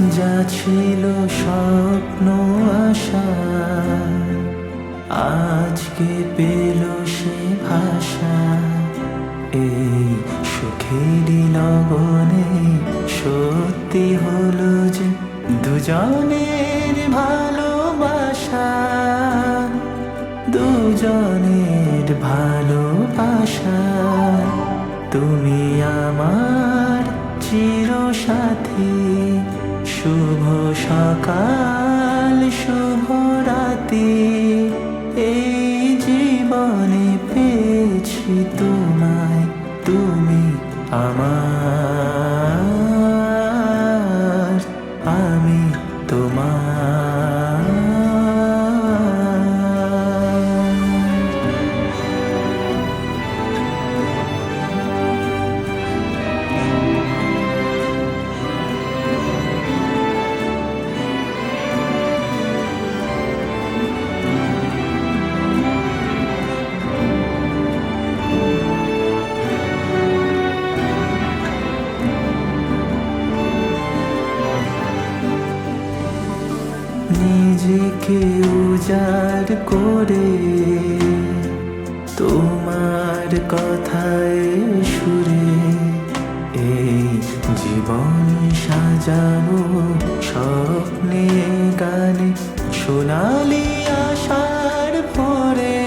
যা ছিল স্বপ্ন, আশা, আজকে পেল সে ভাষা। এই সুখেরই লগনে সত্যি হলো যে দুজনের ভালোবাসা। দুজনের ভালোবাসা, তুমি আমার চির সাথী সকাল শুভ রাতে এই জীবনে পেয়েছি তোমায় তুমি আমার আমি তোমার। নিজেকে উজাড় করে তোমার কথায় সুরে এই জীবন সাজাবো স্বপ্নে গানে সোনালি আশার ভরে,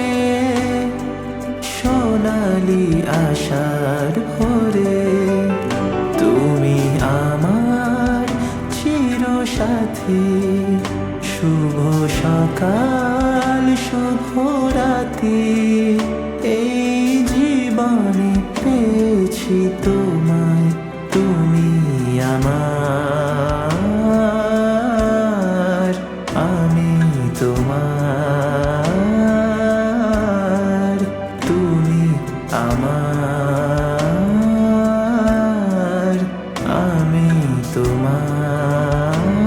সোনালি আশার ভরে। কাল শুভরাতি এই জীবনে পেয়েছি তোমায় তুমি আমার আমি তোমার তুমি আমার আমি তোমার।